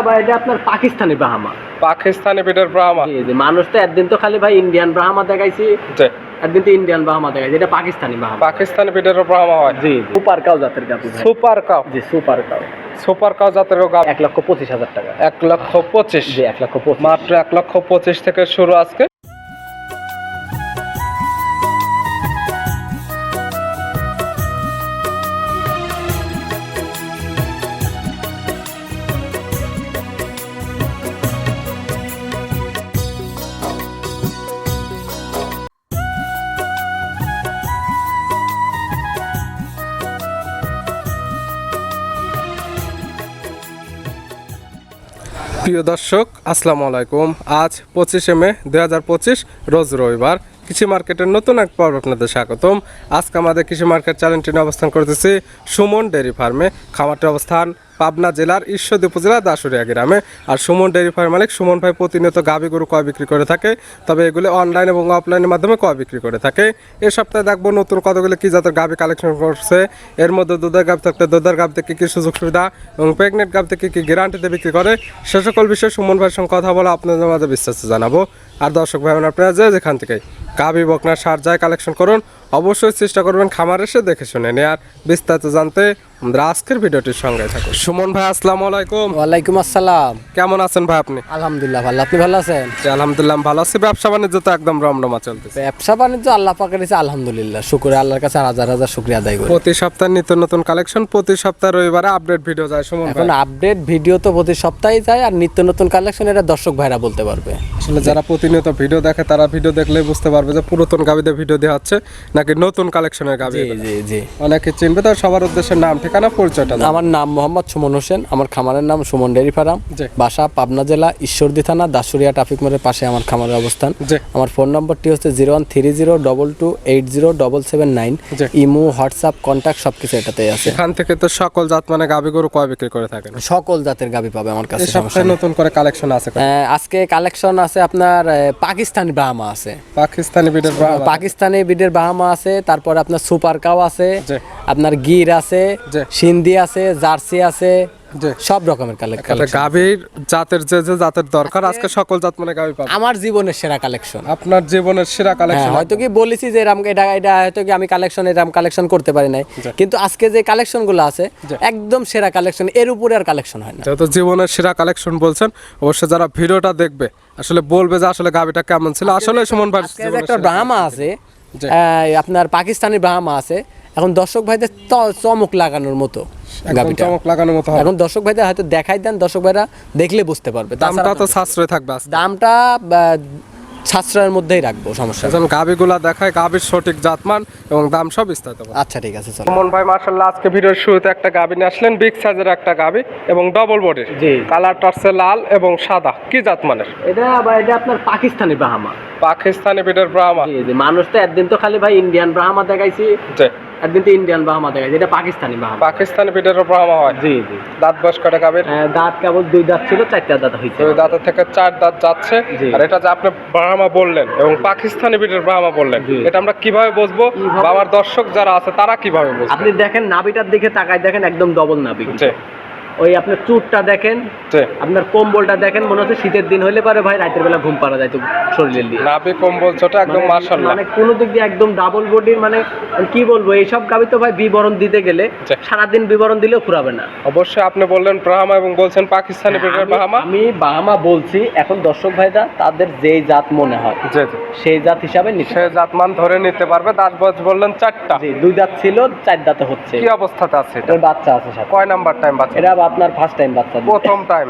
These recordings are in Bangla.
আবার এটা আপনার পাকিস্তানি ব্রাহ্মা পাকিস্তানি ব্রাহ্মা মানুষ তো একদিন তো খালি ভাই ইন্ডিয়ান ব্রাহ্মা দেখাইছি। একদিন তো ইন্ডিয়ান ব্রাহ্মা দেখাইছি এটা পাকিস্তানি ব্রাহ্মা পাকিস্তানি বিটের ব্রাহ্মা হয়। জি সুপার কাউ জাতের গাভি সুপার কাউ জি সুপার কাউ সুপার কাউ জাতের গাভী। এক লক্ষ পঁচিশ হাজার টাকা। এক লক্ষ পঁচিশ। জি এক লক্ষ পঁচিশ। মাত্র এক লক্ষ পঁচিশ থেকে শুরু আজকে। প্রিয় দর্শক, আসসালামু আলাইকুম। আজ পঁচিশে মে দু হাজার পঁচিশ, রোজ রবিবার। কৃষি মার্কেটের নতুন এক পর্ব আপনাদের স্বাগতম। আজকে আমাদের কৃষি মার্কেট চ্যানেলটি অবস্থান করতেছি সুমন ডেয়ারি ফার্মে। খামারটির অবস্থান পাবনা জেলার ঈশ্বরদী উপজেলা দাসুরিয়া গ্রামে। আর সুমন ডেয়ারি ফার্ম মালিক সুমন ভাই প্রতিনিয়ত গাভী গরু কয় বিক্রি করে থাকে, তবে এগুলো অনলাইন এবং অফলাইনের মাধ্যমে কয় বিক্রি করে থাকে। এ সপ্তাহে দেখব নতুন কতগুলো কি জাতের গাভী কালেকশন করছে। এর মধ্যে দুধের গাভ থাকতে দুধের গাভ থেকে কী সুযোগ সুবিধা এবং প্রেগনেন্ট গাভ থেকে কী গ্যারান্টিতে বিক্রি করে, সে সকল বিষয়ে সুমন ভাইয়ের সঙ্গে কথা বলে আপনাদের মাঝে বিস্তারিত জানাব। আর দর্শক ভাই আপনারা যে যেখান থেকে কাবি বকনা সার যায় কালেকশন করুন অবশ্যই চেষ্টা করবেন খামার এসে দেখে শুনে নিয়ে আর বিস্তারিত জানতে আমাদের আজকের ভিডিওটির সঙ্গে থাকুন। সুমন ভাই আসসালামু আলাইকুম। ওয়ালাইকুম আসসালাম। কেমন আছেন ভাই আপনি? আলহামদুলিল্লাহ ভালো। আপনি ভালো আছেন? আলহামদুলিল্লাহ ভালো আছি। ব্যবসা বাণিজ্য তো একদম রমরমা চলতেছে। ব্যবসা বাণিজ্য আল্লাহ পাকের কাছে আলহামদুলিল্লাহ। শুকুর আল্লাহর কাছে হাজার হাজার শুক্রিয়া আদায় করি। প্রতি সপ্তাহে নিত্য নতুন কালেকশন প্রতি সপ্তাহে রবিবারে আপডেট ভিডিও যায়। সুমন ভাই। এখন আপডেট ভিডিও তো প্রতি সপ্তাহেই যায় আর নিত্য নতুন কালেকশন এটা দর্শক ভাইরা বলতে পারবে। আসলে যারা প্রতিনিয়ত ভিডিও দেখে তারা ভিডিও দেখলেই বুঝতে পারবে যে পুরাতন গাবিতে ভিডিও দেওয়া হচ্ছে নাকি নতুন কালেকশনের গাবি জি জি অনেকে চিনবে তার সবার উদ্দেশ্যে নাম ঠিকানা পরিচয়টা আমার নাম মোহাম্মদ সুমন হোসেন আমার খামারের নাম সুমন ডেয়ারি ফার্ম। বাসা পাবনা জেলা ঈশ্বরদী থানা দাসুরিয়া ট্রাফিক মোড়ের পাশে আমার খামারের অবস্থান। আমার ফোন নম্বরটি হচ্ছে zero one three zero double two eight zero double seven nine. Imo WhatsApp contact সব কিছু এটাতেই আছে। এখান থেকে তো সকল জাত মানে গাবি গরু কয় বিক্রি করে থাকেন? সকল জাতের গাবি পাবে আমার কাছে নতুন করে কালেকশন আছে আজকে কালেকশন আছে আপনার পাকিস্তানি বাহামা আছে। পাকিস্তানি বিডের পাকিস্তানি বিডের বাহামা আছে তারপর আপনার সুপার কাও আছে আপনার গির আছে সিন্ধি আছে জার্সি আছে। সব রকমের কালেকশন গাভীর জাতের যে যে জাতের দরকার আজকে সকল জাত মানে গাভী পাবে আমার জীবনের সেরা কালেকশন আপনার জীবনের সেরা কালেকশন হয়তো কি বলেছি যে এরম এটা এটা হয়তো কি আমি কালেকশন এরম কালেকশন করতে পারি নাই। কিন্তু আজকে যে কালেকশনগুলো আছে একদম সেরা কালেকশন এর উপরে আর কালেকশন হয় না। যেহেতু জীবনের সেরা কালেকশন বলছেন অবশ্যই যারা ভিডিওটা দেখবে আসলে বলবে যে আসলে গাভীটা কেমন ছিল। আসলে সুমন ভাই একটা ব্রাহ্মা আছে আপনার পাকিস্তানি ব্রাহ্মা আছে এখন দর্শক ভাইদের ত- চমক লাগানোর মতো। গাবিটা চমক লাগানোর মতো হবে। এখন দর্শক ভাইদের হয়তো দেখাই দেন দর্শক ভাইরা দেখলে বুঝতে পারবে। দামটা তো সাশ্রয় থাকবে দামটা সাশ্রয়ের মধ্যেই রাখব সমস্যা। এখন গাবিগুলা দেখায় গাবির সঠিক জাতমান এবং দাম সব বিস্তারিত। আচ্ছা ঠিক আছে চলো। সুমন ভাই মার্শাল্লাহ আজকে ভিডিওর শুরুতে একটা গাবি নিয়ে আসলেন বিগ সাইজের একটা গাবি এবং ডবল বডির জি। কালারটা হচ্ছে লাল এবং সাদা। কি জাত মানের এটা এটা আপনার পাকিস্তানি ব্রাহ্মা। পাকিস্তানি বিটের ব্রাহ্মা। জি মানুষ তো একদিন তো খালি ভাই ইন্ডিয়ান ব্রাহ্মা দেখাইছি। একদিন তো ইন্ডিয়ান বাহামা দেখা যায় এটা পাকিস্তানি বাহামা পাকিস্তানি বিটের বাহামা হয়? জি জি। দাঁত বয়স কটা কাবে দাঁত কেবল দুই দাঁত ছিল চারটা দাঁত হয়েছে দুই দাঁতের থেকে চার দাঁত যাচ্ছে। আর এটা যে আপনি বাহামা বললেন এবং পাকিস্তানি বিটের বাহামা বললেন এটা আমরা কীভাবে বুঝব? বাবার বা আমার দর্শক যারা আছে তারা কীভাবে বুঝবে? আপনি দেখেন নাবিটার দিকে তাকায় দেখেন একদম ডবল নাবি ওই আপনার চুটটা দেখেন আপনার কম্বলটা দেখেন মনে হচ্ছে শীতের দিন হলে পারে ভাই রাতের বেলা ঘুম পাড়া যায় তো শরীরের দিয়ে। নাভি কম্বল ছোট একদম মানে- মার্শাল্লাহ মানে কোনো দিক দিয়ে একদম ডাবল বডির মানে কি বলব এইসব গাবি তো ভাই বিবরণ দিতে গেলে জি। সারাদিন বিবরণ দিলেও ফুরাবে না। অবশ্যই আপনি বললেন ব্রাহ্মা এবং বলছেন পাকিস্তানি বিটের আমি- ব্রাহ্মা। আমি বাহামা বলছি এখন দর্শক ভাইরা তাদের যেই জাত মনে হয় সেই জাত হিসাবে নিচ্ছে জাত মান ধরে নিতে পারবে দাঁত বয়স বললেন চারটা। জি দুই দাঁত ছিল চার দাঁতে হচ্ছে। কি অবস্থাতে আছে এটা? বাচ্চা আছে সাথে। কয় নাম্বার টাইম বাচ্চা? এটা আপনার ফার্স্ট টাইম বাচ্চা। প্রথম টাইম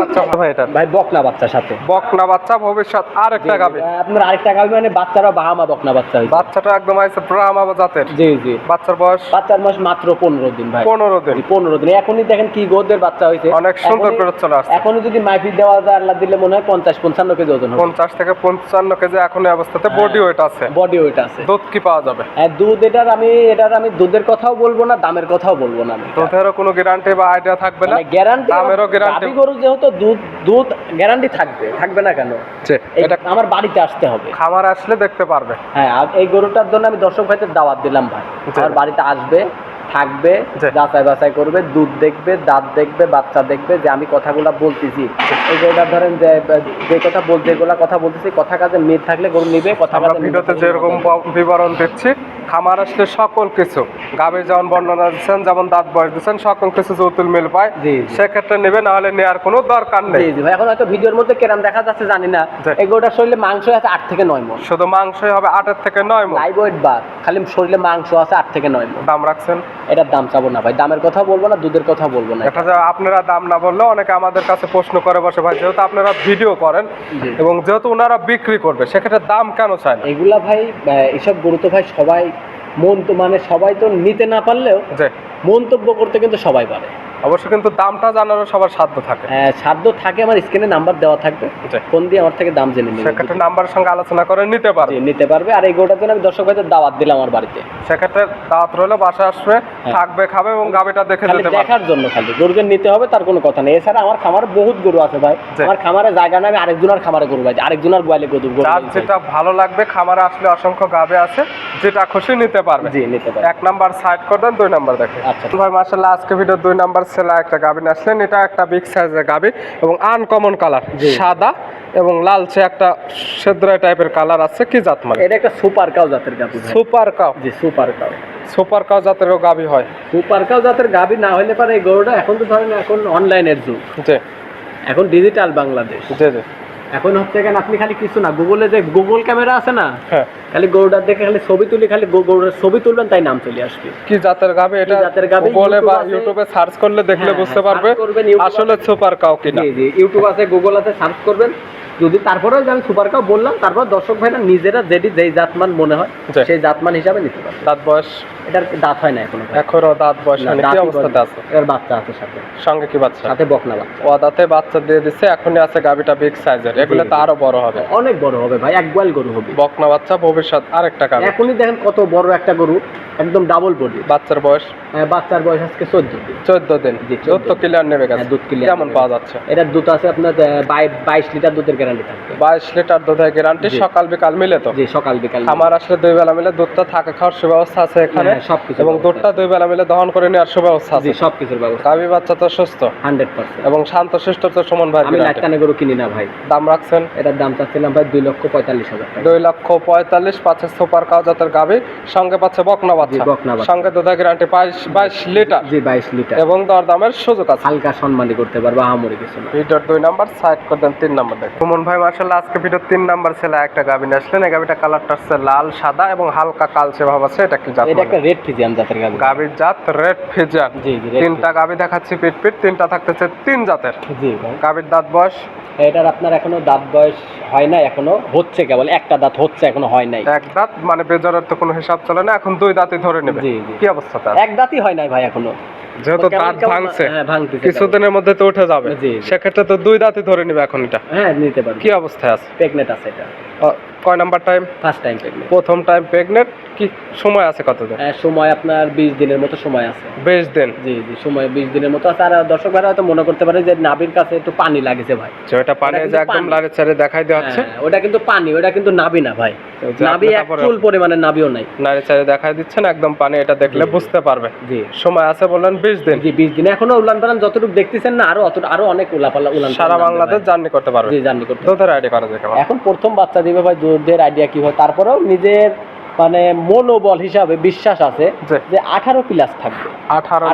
বাচ্চা হবে এটা। ভাই বকনা বাচ্চার সাথে। বকনা বাচ্চা ভবিষ্যৎ আর একটা গাবে। আপনার আরেকটা গাবি মানে বাচ্চারা বাহামা বকনা বাচ্চা হয়েছে। বাচ্চাটা একদম ব্রাহ্মা জাতের। জি জি। বাচ্চার বয়স? বাচ্চার মাস মাত্র পনেরো দিন ভাই। পনেরো দিন। পনেরো দিন। এখনই দেখেন কি গোদের বাচ্চা হয়েছে। অনেক সুন্দর করে চলে আসছে। এখনই যদি মাইফিট দেওয়া যায় আল্লাহ দিলে মনে হয় পঞ্চাশ পঞ্চান্ন কেজি ওজন হবে। পঞ্চাশ থেকে পঞ্চান্ন কেজি এখন এই অবস্থাতে বডি ওয়েট আছে। বডি ওয়েট আছে। দুধ কি পাওয়া যাবে? হ্যাঁ, দুধ এটার আমি এটার আমি দুধের কথাও বলব না দামের কথাও বলব না আমি। দুধেরও কোনো গ্যারান্টি বা আইডিয়া থাকবে না? গ্যারান্টি দামেরও গ্যারান্টি গরু যেহেতু দুধ দুধ গ্যারান্টি থাকবে থাকবে না কেন? এটা আমার বাড়িতে আসতে হবে। খামার আসলে দেখতে পারবে। হ্যাঁ আর এই গরুটার জন্য আমি দর্শক ভাইদের দাওয়াত দিলাম ভাই। আমার বাড়িতে আসবে। থাকবে। যাচাই বাছাই করবে দুধ দেখবে দাঁত দেখবে বাচ্চা দেখবে যে আমি কথাগুলো বলতেছি। এই ধরেন যে যে কথা বল যেগুলা কথা বলতেছি কথা কাজে মিল থাকলে গরু নিবে কথা আমরা ভিডিওতে যেরকম বিবরণ দিচ্ছি খামার আসলে সকল কিছু গাভীর যেমন বর্ণনা দিচ্ছেন যেমন দাঁত বয়স দিচ্ছেন সকল কিছু যৌতুল মিল পায়। সেক্ষেত্রে নেবে না হলে নেওয়ার কোনো দরকার নেই। এখন হয়তো ভিডিওর মধ্যে কেরাম দেখা যাচ্ছে জানি না। গরুটার শরীরে মাংস আছে আট থেকে নয় মন শুধু মাংসই হবে আটের থেকে নয় মণ। লাইভ ওয়েট বার খালি শরীরে মাংস আছে আট থেকে নয় মন দাম রাখছেন? এটার দাম চাবো না ভাই। দামের কথা বলব না দুধের কথা বলব না। এটা আপনারা দাম না বললে অনেকে আমাদের কাছে প্রশ্ন করে বসে ভাই যেহেতু আপনারা ভিডিও করেন এবং যেহেতু ওনারা বিক্রি করবে সেক্ষেত্রে দাম কেন চায় এগুলা ভাই এসব গরু তো ভাই সবাই মন তো মানে সবাই তো নিতে না পারলেও মন্তব্য করতে কিন্তু সবাই পারে। অবশ্য কিন্তু দামটা জানারও সবার সাধ্য থাকে। আহ, সাধ্য থাকে আমার স্ক্রিনে নাম্বার দেওয়া থাকবে। ফোন দিয়ে আমার থেকে দাম জেনে নেবে সেক্ষেত্রে নাম্বারের সঙ্গে আলোচনা করে নিতে পারবে। নিতে পারবে। আর এই গরুটার জন্য আমি দর্শক ভাইদের দাওয়াত দিলাম আমার বাড়িতে। সেক্ষেত্রে দাওয়াত রইল বাসা আসবে থাকবে খাবে এবং গাবিটা দেখে যেতে পারবে। দেখার জন্য খালি। গরুকে নিতে হবে তার কোনো কথা নেই। এছাড়া আমার খামারে বহুত গরু আছে ভাই। আমার খামারে জায়গা না আমি আরেকজনের খামারে গরু ভাই আরেকজনের গোয়ালে গরু গরু যার যেটা ভালো লাগবে খামারে আসলে অসংখ্য গাবে আছে যেটা খুশি নিতে পারবে। জি নিতে পারবে। এক নাম্বার সাইড করে দেন দুই নাম্বার দেখে। আচ্ছা। ভাই মার্শাল্লাহ আজকে ভিডিও দুই নাম্বার ছেলে একটা গাবি আসলেন। এটা একটা বিগ সাইজের গাবি এবং আনকমন কালার। সাদা এবং লালচে একটা সেদ্রাই টাইপের কালার আছে কি জাত মানে? এটা একটা সুপার কাউ জাতের গাভি সুপার কাউ জি সুপার কাউ সুপার কাউ জাতেরও গাবি হয়। সুপার কাউ জাতের গাভি না হলে পারে এই গরুটা এখন তো ধরেন এখন অনলাইনের যুগ। এখন ডিজিটাল বাংলাদেশ। জি জি। এখন হচ্ছে কেন আপনি খালি কিছু না গুগলে যে গুগল ক্যামেরা আছে না হ্যাঁ। খালি গরুটার দেখে খালি ছবি তুলি খালি গো- গরুটার ছবি তুলবেন তাই নাম চলে আসবে। কি জাতের গাবে এটা? জাতের গাবে? গুগলে বা ইউটিউবে সার্চ করলে দেখলে হ্যাঁ, বুঝতে হ্যাঁ, পারবে আসলে সুপার কাউ কিনা। জি জি ইউটিউব আছে গুগল আছে সার্চ করবেন। যদি তারপরেও যে আমি সুপার কাউ বললাম তারপর দর্শক ভাইরা নিজেরা যেটি যেই জাতমান মনে হয়। সেই জাতমান হিসাবে নিতে পারবে। দাঁত বয়স? এটার দাঁত হয় না এখনও। এখনও দাঁত বয়স না, হয়নি। কি অবস্থাতে আছে এটার বাচ্চা আছে সাথে। সঙ্গে কি বাচ্চা? সাথে বকনা বাচ্চা। ও দাঁতে বাচ্চা দিয়ে দিচ্ছে এখনই আছে গাবিটা বিগ সাইজের এগুলো তো আরও বড় হবে। অনেক বড় হবে ভাই এক গোয়াল গরু হবে। বকনা বাচ্চা ভবিষ্যৎ আরেকটা গাবি এখনই দেখেন কত বড় একটা গরু একদম ডাবল বডি বাচ্চার বয়স? বাচ্চার বয়স আজকে চোদ্দ দিন। চোদ্দ দিন। দুধ 14 তো ক্লিয়ার নেবে গেছে। হ্যাঁ, দুধ clear কেমন পাওয়া যাচ্ছে? এটার দুধ আছে আপনার বাইশ লিটার দুধের গ্যারান্টি। থাকবে বাইশ লিটার দুধের গ্যারান্টি সকাল বিকাল মিলে তো? জি সকাল বিকাল খামার আসলে দুই বেলা মিলে দুধটা থাকা খাওয়ার সুব্যবস্থা আছে এখানে। হ্যাঁ, সবকিছু এবং দুধটা দুই বেলা মিলে দহন করে নেওয়ার সুব্যবস্থা আছে। সব কিছুর ব্যবস্থা গাভী বাচ্চা তো সুস্থ। Hundred percent. এবং শান্ত শিষ্ট তো সমান ভাই আমি লাইটানে গরু কিনি না ভাই। দাম রাখছেন? এটার দাম চাচ্ছিলাম ভাই দুই লক্ষ পঁয়তাল্লিশ হাজার দুই লক্ষ পঁয়তাল্লিশ পাচ্ছে সুপার কাউ জাতের গাভী সঙ্গে পাচ্ছে বকনা বাচ্চা। বকনা সঙ্গে দুধের গ্যারান্টি বাইশ বাইশ লিটার। জি বাইশ লিটার। এবং দরদামের সুযোগ আছে। হালকা সম্মানী করতে পারব আহামরি কিছু না। ভিডিওর দুই নাম্বার সাইড করে দেন তিন নাম্বার দেখেন। সুমন ভাই মার্শাল্লাহ আজকে ভিডিও তিন নাম্বার ছেলে একটা গাভী নিয়ে আসলেন। এই গাভিটা কালারটা হচ্ছে লাল সাদা এবং হালকা কালচে ভাব আছে। এটা কি জাত এটা একটা রেড ফিজিয়ান জাতের গাভি গাভীর জাত রেড ফিজিয়ান জি জি তিনটা গাভী দেখাচ্ছি পিট পিট তিনটা থাকতেছে তিন জাতের। জি গাভীর দাঁত বয়স? এটার আপনার এখনও দাঁত বয়স হয় না এখনও হচ্ছে কেবল একটা দাঁত হচ্ছে এখনও হয় নাই। এক দাঁত মানে বেজারের তো কোনো হিসাব চলে না এখন দুই দাঁতই ধরে নেবে। জি, জি। কি অবস্থা তার? এক দাঁতই হয় নাই ভাই এখনও। যেহেতু দাঁত ভাঙছে হ্যাঁ, ভাঙছে কিছুদিনের মধ্যে তো উঠে যাবে। সেক্ষেত্রে তো দুই দাঁতই ধরে নেবে এখন এটা। হ্যাঁ নিতে পারবে। কি অবস্থায় আছে? প্রেগনেন্ট আছে এটা। কয় number time first time pregnant প্রথম টাইম প্রেগনেন্ট কি সময় আছে কতদিন? সময় আপনার বিশ দিনের মতো সময় আছে। বেশ দিন? জি জি সময় বিশ দিনের মতো আছে। আর দর্শক ভাইরা হয়তো মনে করতে পারে যে নাবির কাছে একটু পানি লাগেছে ভাই। যেটা পানি যে একদম দেখাই দেওয়া হচ্ছে। হ্যাঁ, ওটা কিন্তু পানি ওটা কিন্তু নাবি না ভাই। এক চুল পরিমাণে নাবিও নাই। নাড়ে দেখাই দিচ্ছেন একদম পানি এটা দেখলে বুঝতে পারবে। জি। সময় আছে বললেন বিশ দিন। জি বিশ দিনে। এখনও উলান পালান যতটুকু দেখতেছেন না আরও অত আরও অনেক উলাপালা উলান সারা বাংলাদেশ জার্নি করতে পারবে। জি জার্নি করতে দুধের আইডি করা কেমন এখন। প্রথম বাচ্চা দিবে ভাই দুধের আইডিয়া কী হয়? তারপরেও নিজের মানে মনোবল হিসাবে বিশ্বাস আছে যে আঠারো প্লাস থাকবে। আঠারো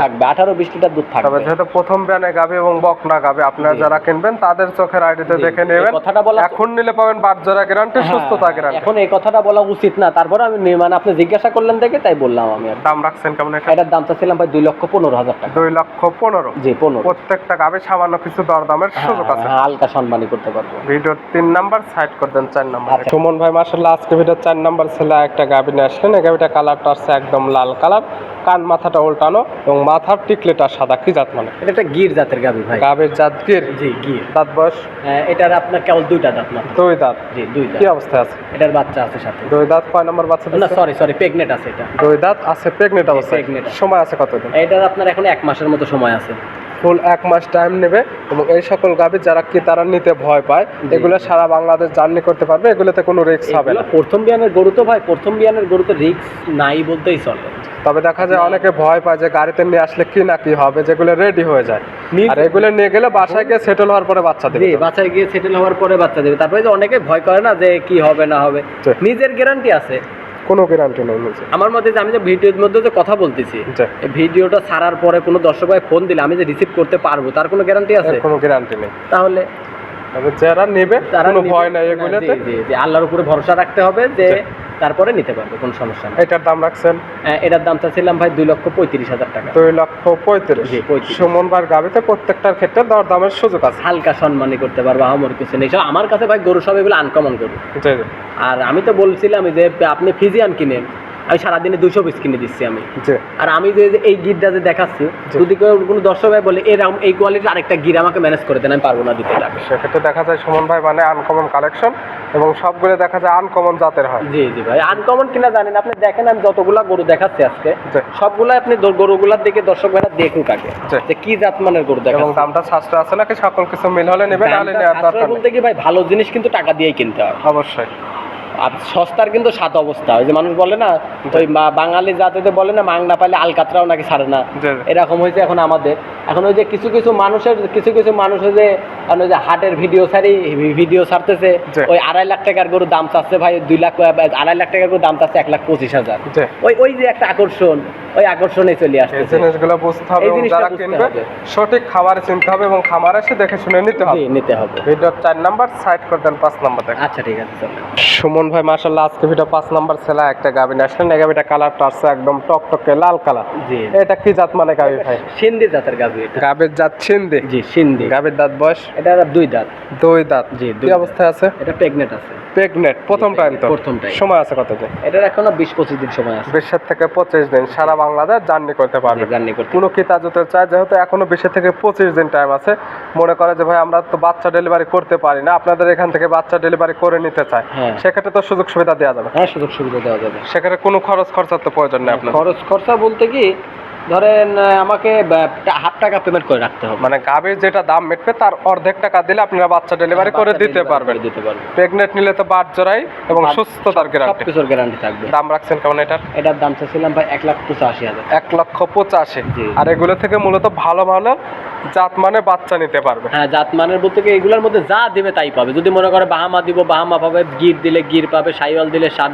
থাকবে বিশ লিটার দুধ তবে থাকবে যেহেতু প্রথম ব্যানে গাবে এবং বকনা গাবে আপনারা যারা কিনবেন তাদের চোখের আইডিতে দেখে নেবেন। কথাটা বলা এখন নিলে পাবেন বাচ্চারা গ্যারান্টি হ্যাঁ, সুস্থতা গ্যারান্টি এখন এই কথাটা বলা উচিত না। তারপরে আমি মানে আপনি জিজ্ঞাসা করলেন দেখে তাই বললাম আমি দাম রাখছেন কেমন এটা? এটার দাম চাচ্ছিলাম ভাই দুই লক্ষ পনেরো হাজার টাকা। দুই লক্ষ পনেরো। জি পনেরো। প্রত্যেকটা গাবে সামান্য কিছু দরদামের সুযোগ আছে। হ্যাঁ, হালকা সম্মানী করতে পারব। ভিডিওর তিন নাম্বার সাইড করে দেন চার নাম্বার। আচ্ছা। সুমন ভাই মার্শাল্লাহ আজকে ভিডিওর চার নাম্বার ছেলে একটা গাবি নিয়ে আসলেন। এই গাবিটা কালারটা আসছে একদম লাল কালার। কান মাথাটা উল্টানো এবং মাথার টিকলেটা সাদা। কি জাত মানে? এটা একটা গির জাতের গাভি ভাই। গাবির জাত গির? জি গির। দাঁত বয়স? হ্যাঁ, এটার আপনার কেবল দুইটা দাঁত মাত্র। দুই দাঁত? জি দুইটা কি অবস্থা আছে? এটার বাচ্চা আছে সাথে। দুই দাঁত? কয় নাম্বার বাচ্চা না সরি সরি প্রেগনেন্ট আছে এটা। দুই দাঁত? আছে অবস্থায়। pregnant সময় আছে কতদিন? এটার আপনার এখন এক মাসের মতো সময় আছে। ফুল এক মাস টাইম নেবে এবং এই সকল গাভী যারা কি তারা নিতে ভয় পায় এগুলো সারা বাংলাদেশ জার্নি করতে পারবে এগুলোতে কোনো রিস্ক হবে না। প্রথম বিয়ানের গরু তো ভাই প্রথম বিয়ানের গরু তো রিক্স নাই বলতেই চলে। তবে দেখা যায় অনেকে ভয় পায় যে গাড়িতে নিয়ে আসলে কি না কি হবে যেগুলো রেডি হয়ে যায়। আর এগুলো নিয়ে গেলে বাসায় গিয়ে সেটেল হওয়ার পরে বাচ্চা দেবে বাসায় গিয়ে সেটেল হওয়ার পরে বাচ্চা দেবে। তারপরে যে অনেকে ভয় করে না যে কি হবে না হবে। নিজের গ্যারান্টি আছে। কোনো গ্যারান্টি নেই আমার মতে যে আমি যে ভিডিওর মধ্যে যে কথা বলতেছি এই ভিডিওটা ছাড়ার পরে কোনো দর্শক ভাই ফোন দিলে আমি যে রিসিভ করতে পারব তার কোনো গ্যারান্টি আছে? কোনো গ্যারান্টি নেই। তাহলে তবে যারা নেবে তারা কোনো ভয় নাই এগুলোতে। জি, আল্লাহর উপরে ভরসা রাখতে হবে যে তারপরে নিতে পারবে কোনো সমস্যা নেই। এটার দাম রাখছেন? এটার দাম চাচ্ছিলাম ভাই দুই লক্ষ পঁয়ত্রিশ হাজার টাকা। দুই লক্ষ পঁয়ত্রিশ। 35 সুমনবার গাবিতে প্রত্যেকটার ক্ষেত্রে দর দামের সুযোগ আছে। হালকা সম্মানই করতে পারব আমার কিছু নেই। আমার কাছে ভাই গরু সব এগুলো আনকমন গরু। আর আমি তো বলছিলাম যে আপনি ফিজিয়ান কিনেন। আমি সারাদিনে দুশো পিস কিনে দিচ্ছি আমি। আর আমি যে এই গিরটা যে দেখাচ্ছি যদি কোনো দর্শক ভাই বলে এরকম এই কোয়ালিটির আরেকটা গির আমাকে ম্যানেজ করে দেন আমি পারব না দিতে টাকা সেক্ষেত্রে দেখা যায় সুমন ভাই মানে আনকমন কালেকশন এবং সবগুলো দেখা যায় আনকমন জাতের হয়। জি জি ভাই আনকমন কিনা জানেন আপনি দেখেন আমি যতগুলা গরু দেখাচ্ছি আজকে। সবগুলা আপনি গরুগুলার দিকে দর্শক ভাইরা দেখুক আগে যে কি জাত মানের গরু দেখেন এবং দামটা সাশ্রয় আছে নাকি? সকল কিছু মিল হলে নেবে নাহলে দামটা নেওয়ার সাশ্রয় দরকার নেই। বলতে কি ভাই ভালো জিনিস কিন্তু টাকা দিয়েই কিনতে হয়। অবশ্যই। আর সস্তার কিন্তু সাত অবস্থা। ওই যে মানুষ বলে না ওই বাঙালি জাতিতে বলে না মাং না পাইলে আলকাতরাও নাকি ছাড়ে না। এরকম হয়েছে এখন আমাদের। এখন ওই যে কিছু কিছু মানুষের কিছু কিছু মানুষের যে ওই যে হাটের ভিডিও ছাড়ি ভিডিও ছাড়তেছে ওই আড়াই লাখ টাকার গরু দাম চাচ্ছে ভাই দুই লাখ আড়াই লাখ টাকার গরু দাম চাচ্ছে এক লাখ পঁচিশ হাজার। ওই ওই যে একটা আকর্ষণ ওই আকর্ষণে চলে এই আসছে জিনিসগুলো বুঝতে হবে যারা কিনবে সঠিক খাবার চিনতে হবে এবং খামার এসে দেখে শুনে নিতে হবে। নিতে হবে। ভিডিওর চার নাম্বার সাইড করে দেন পাঁচ নাম্বার আচ্ছা ঠিক আছে সুমন ভাই মাসাল্লাহ আজকে ভিডিও পাঁচ নাম্বার ছেলে একটা গাবিন আসলেন এই গাবিটা কালারটা আসছে একদম টকটকে লাল কালার জি। এটা কি জাত মানে গাবি ভাই? সিন্ধি জাতের গাভি গাবির জাত জি সিন্ধি। গাবির দাঁত বয়স? এটা দুই দাঁত। দুই দাঁত। জি, দুই অবস্থায় আছে? এটা প্রেগনেন্ট আছে। প্রেগনেন্ট প্রথম টাইম তো। প্রথম। সময় আছে কত দিন এটার এখনও বিশ পঁচিশ দিন সময় আছে। বিশের থেকে পঁচিশ দিন সারা বাংলাদেশ জার্নি করতে পারবে। জার্নি করতে কোনো চায় যেহেতু এখনও বিশের থেকে পঁচিশ দিন টাইম আছে মনে করে যে ভাই আমরা তো বাচ্চা ডেলিভারি করতে পারি না আপনাদের এখান থেকে বাচ্চা ডেলিভারি করে নিতে চাই হ্যাঁ। সেক্ষেত্রে তো সুযোগ সুবিধা দেওয়া যাবে। হ্যাঁ সুযোগ সুবিধা দেওয়া যাবে। সেক্ষেত্রে কোনো খরচ খরচার তো প্রয়োজন নেই আপনার খরচ খরচা বলতে কি ধরেন আমাকে হাফ টাকা পেমেন্ট করে রাখতে হবে। মানে গাভীর যেটা দাম মেটবে তার অর্ধেক টাকা দিলে আপনারা বাচ্চা ডেলিভারি করে দিতে পারবেন। দিতে পারবেন। প্রেগনেন্ট নিলে তো বাদ জোড়াই এবং সুস্থ তার গ্যারান্টি কিছুর গ্যারান্টি থাকবে। দাম রাখছেন কেমন এটার? এটার দাম চাইছিলাম ভাই এক লাখ পঁচাশি হাজার। এক লক্ষ পঁচাশি। আর এগুলো থেকে মূলত ভালো ভালো জাত মানে বাচ্চা নিতে পারবে। হ্যাঁ জাত মানের বলতে কি এগুলোর মধ্যে যা দিবে তাই পাবে। যদি মনে করে বাহামা দিব বাহামা পাবে গির দিলে গির পাবে সাইওয়াল দিলে সার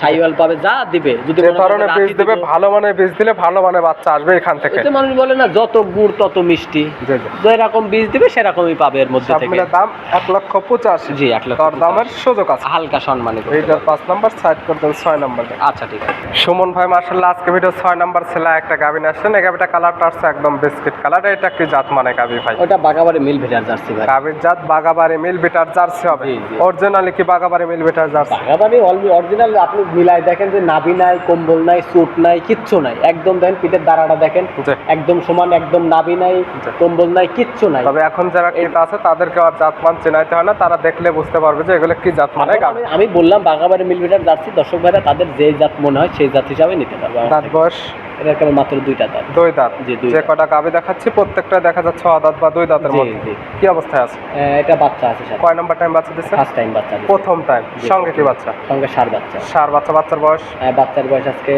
সাইওয়াল পাবে যা দিবে। যদি যে মনে করে ধরনের বীজ দেবে ভালো মানের বীজ দিলে ভালো মানের বাচ্চা আসবে এখান থেকে। যে মানুষ বলে না যত গুড় তত মিষ্টি। জি। যেরকম বীজ দিবে সেরকমই পাবে এর মধ্যে থেকে। দাম এক লক্ষ পঁচাশি। জি এক লক্ষ দামের সুযোগ আছে। হালকা সম্মানিত। করতে এইটার। পাঁচ নাম্বার সাইড করতেন ছয় নাম্বার আচ্ছা ঠিক আছে। সুমন ভাই মার্শাল্লাহ আজকে ভিডিও ছয় নাম্বার ছেলে একটা গাবিন আসছেন। এই গাবিটা কালারটা আসছে একদম বিস্কিট কালার। এটা কি জাত মানে গাবি ভাই। ওটা বাগাবাড়ি মিল ভেটার জার্সি ভাই। গাবির জাত বাগাবাড়ি মিল বিটার জার্সি হবে। অরিজিনালি কি বাগাবাড়ি মিল বিটার জার্সি? বাগাবাড়ি অরিজিনাল আপনি মিলাই দেখেন যে নাভি নাই কম্বল নাই স্যুট নাই কিচ্ছু নাই। একদম দেখেন পিঠের দাঁড়াটা দেখেন। একদম সমান একদম নাভি নাই। কম্বল নাই কিচ্ছু নাই। তবে এখন যারা ক্রেতা আছে তাদেরকে আর জাতমান চেনাইতে হয় না। তারা দেখলে বুঝতে পারবে যে এগুলো কি জাত মানে আমি- বললাম বাগাবাড়ি মিল ভেটার জার্সি। দর্শক ভাইরা তাদের যে জাত মনে হয় সেই জাত হিসাবে নিতে পারবে। দাঁত বয়স? এটার কেবল মাত্র দুইটা দাঁত। দুই দাঁত। জি, দুই যে কটা গাবি দেখাচ্ছি প্রত্যেকটা দেখা যাচ্ছে ছ দাঁত বা দুই দাঁতের মধ্যে। কি অবস্থায় আছে? এটা বাচ্চা আছে সাথে। কয় নাম্বার টাইম বাচ্চা দিচ্ছে ফার্স্ট টাইম বাচ্চা প্রথম টাইম সঙ্গে কি বাচ্চা? সঙ্গে সার বাচ্চা। সার বাচ্চা বাচ্চার বয়স? বাচ্চার বয়স আজকে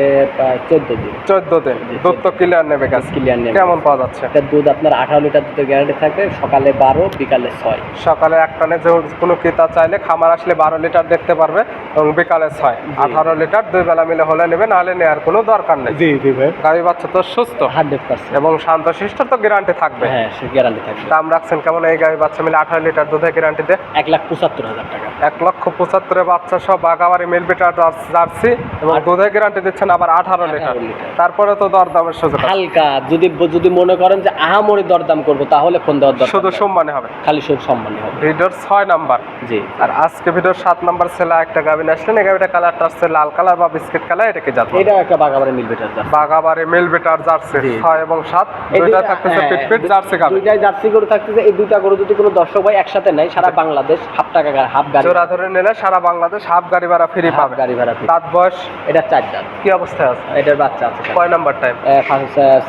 চোদ্দ দিন। চোদ্দ দিন। দুধ তো ক্লিয়ার নেবে গাছ। ক্লিয়ার নেই কেমন পাওয়া যাচ্ছে? একটা দুধ আপনার আঠারো লিটার দুধের গ্যারান্টি থাকবে সকালে বারো বিকালে ছয়। সকালে এক টানে যে কোনো ক্রেতা চাইলে খামার আসলে বারো লিটার দেখতে পারবে এবং বিকালে ছয়। আঠারো লিটার দুই বেলা মিলে হলে নেবে নাহলে নেওয়ার কোনো দরকার নেই। জি জি ভাই। গাভী বাচ্চা তো সুস্থ। Hundred percent. এবং শান্ত শিষ্ট তো গ্যারান্টি থাকবে। হ্যাঁ সে গ্যারান্টি থাকবে। দাম রাখছেন কেমন এই গাভী বাচ্চা মিলে আঠারো লিটার দুধের গ্যারান্টিতে এক লাখ পঁচাত্তর হাজার টাকা। এক লক্ষ পঁচাত্তরে বাচ্চা সব বাগাবাড়ি মিল বিটার জার্সি এবং দুধের গ্যারান্টি দিচ্ছেন আবার আঠারো লিটার। তারপরে তো দর দামের সুযোগ হালকা যদি যদি মনে করেন যে আহামরি দরদাম করব তাহলে ফোন দেওয়ার দরকার শুধু। সম্মানে হবে। খালি শুধু সম্মানী হবে। ভিডিওর ছয় নাম্বার। জি। আর আজকে ভিডিওর সাত নাম্বার ছেলে একটা গাভিন আসলেন। এই গাভিটা কালারটা আসছে লাল কালার বা বিস্কিট কালার এটা কি জাত? এটাও একটা বাগাবাড়ি মিল বেটার দাম বাগাবাড়ি মিল বেটার জার্সি। ছয় এবং সাত দুইটা থাকতেছে হ্যাঁ, পিটপিট জার্সি গাবে। দুইটাই জার্সি গরু থাকতেছে এই দুইটা গরু যদি কোনো দর্শক ভাই একসাথে নেয় সারা বাংলাদেশ হাফ টাকা হাফ গাড়ি। জোড়া ধরে নিলে সারা বাংলাদেশ হাফ গাড়ি ভাড়া ফ্রি পাবে। গাড়ি ভাড়া free। দাঁত বয়স? এটা চার দাঁত। কি অবস্থায় আছে? এটার বাচ্চা আছে কয় নাম্বার টাইম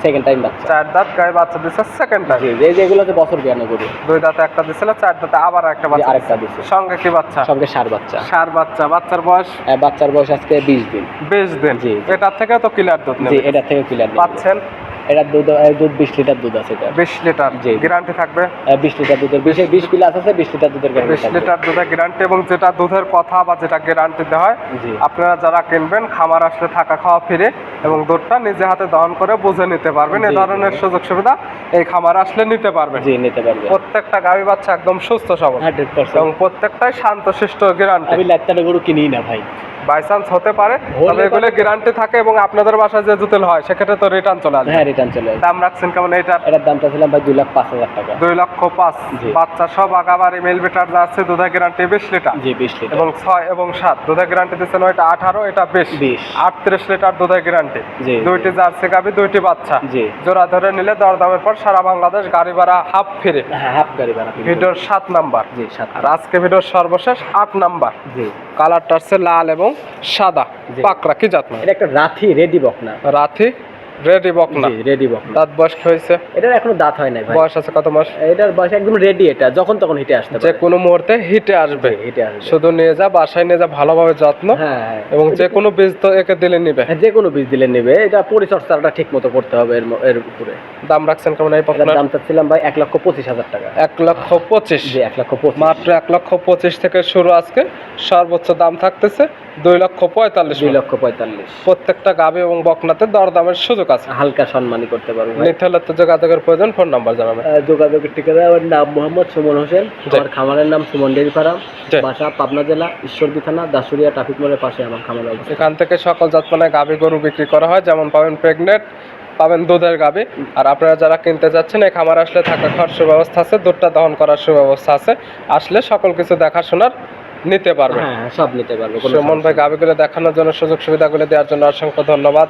সেকেন্ড টাইম বাচ্চা। চার দাঁত গায়ে বাচ্চা দিচ্ছে সেকেন্ড টাইম জি এই যেগুলো হচ্ছে বছর বিয়ানো গরু। দুই দাঁতে একটা দিছিল চার দাঁতে আবার একটা বাচ্চা আরেকটা দিছে। দিছে। সঙ্গে কি বাচ্চা? সঙ্গে সার বাচ্চা। সার বাচ্চা। বাচ্চার বয়স? বাচ্চার বয়স আজকে বিশ দিন। বেশ দিন। জি। এটার থেকে তো ক্লিয়ার দুধ নেবে। এটা থেকে ক্লিয়ার পাচ্ছেন? এটা দুধ দুধ বিশ লিটার দুধ আছে এটা। বিশ লিটার জি। গ্যারান্টি থাকবে? বিশ লিটার দুধের বিশ বিশ প্লাস আছে বিশ লিটার দুধের বিশ লিটার দুধের গ্যারান্টি এবং যেটা দুধের কথা বা যেটা গ্যারান্টি দেওয়া হয় জি। আপনারা যারা কিনবেন খামার আসলে থাকা খাওয়া ফিরে এবং দুধটা নিজে হাতে দহন করে বুঝে নিতে পারবেন। এই ধরনের সুযোগ সুবিধা এই খামার আসলে নিতে পারবেন জি নিতে পারবে। প্রত্যেকটা গাভী বাচ্চা একদম সুস্থ সবল। হান্ড্রেড এবং প্রত্যেকটাই শান্ত শিষ্ট গ্যারান্টি আমি লাইটার গরু কিনি না ভাই। বাই চান্স হতে পারে তবে এগুলো গ্যারান্টি থাকে এবং আপনাদের বাসায় যে জুতেল হয় সেক্ষেত্রে তো রিটার্ন চলে আসবে। হ্যাঁ রিটার্ন চলে আসবে। দাম রাখছেন কেমন? এইটার এটার দামটা ছিলাম ভাই দুই লাখ পাঁচ হাজার টাকা। দুই লক্ষ পাঁচ। বাচ্চা সব আগাবাড়ি মেল বেটার যাচ্ছে দুধের গ্যারান্টি বিশ লিটার। জি বিশ লিটার। এবং ছয় এবং সাত। দুধের গ্যারান্টি দিচ্ছেন ওইটা আঠারো এটা বেশ। বিশ। আটত্রিশ লিটার দুধের গ্যারান্টি দুইটি জার্সি গাবি দুইটি বাচ্চা। জি। জোড়া ধরে নিলে দরদামের পর সারা বাংলাদেশ গাড়ি ভাড়া হাফ ফিরে হ্যাঁ হাফ গাড়ি ভাড়া। ভিডিওর সাত নাম্বার। জি সাত আর আজকে ভিডিওর সর্বশেষ আট নাম্বার। জি। কালারটা হচ্ছে লাল এবং সাদা পাকরা কি জাত না? এটা একটা রাথি রেডি বকনা। রাথি রেডি বকনা রেডি বকনা দাঁত বয়স কি হয়েছে? এটার এখনও দাঁত হয় নাই বয়স আছে কত মাস? এটার বয়স একদম রেডি এটা যখন তখন হিটে আসতে যে কোনো মুহূর্তে হিটে আসবে। হিটে আসবে। শুধু নিয়ে যা বাসায় নিয়ে যা ভালোভাবে যত্ন হ্যাঁ হ্যাঁ। এবং যে কোনো বীজ তো একে দিলে নিবে। হ্যাঁ, যে কোনো বীজ দিলে নেবে। এটা পরিচর্যাটা ঠিক মতো করতে হবে এর এর উপরে। দাম রাখছেন কেমন এই এটার দাম চাচ্ছিলাম ভাই এক লক্ষ পঁচিশ হাজার টাকা। এক লক্ষ পঁচিশ। জি এক লক্ষ পঁচিশ। মাত্র এক লক্ষ পঁচিশ থেকে শুরু আজকে। সর্বোচ্চ দাম থাকতেছে দুই লক্ষ পঁয়তাল্লিশ। দুই লক্ষ পঁয়তাল্লিশ। প্রত্যেকটা গাভি এবং বকনাতে দরদামের সুযোগ আছে। হালকা সম্মানী করতে পারব নিতে তো যোগাযোগের প্রয়োজন ফোন নাম্বার জানাবেন। যোগাযোগের ঠিকানা আমার নাম মোহাম্মদ সুমন হোসেন। আমার খামারের নাম সুমন ডেরি ফার্ম। বাসা পাবনা জেলা ঈশ্বরদী থানা দাসুরিয়া ট্রাফিক মোড়ের পাশে আমার খামারের অবস্থা। এখান থেকে সকল জাতমানের গাভি গরু বিক্রি করা হয় যেমন পাবেন প্রেগনেন্ট পাবেন দুধের গাভি। আর আপনারা যারা কিনতে যাচ্ছেন এই খামার আসলে থাকা খাওয়ার সুব্যবস্থা আছে দুধটা দহন করার সুব্যবস্থা আছে। আসলে সকল কিছু দেখাশোনার নিতে পারবে হ্যাঁ হ্যাঁ, সব নিতে পারবে সুমন ভাই গাভিগুলো দেখানোর জন্য সুযোগ সুবিধাগুলো দেওয়ার জন্য অসংখ্য ধন্যবাদ।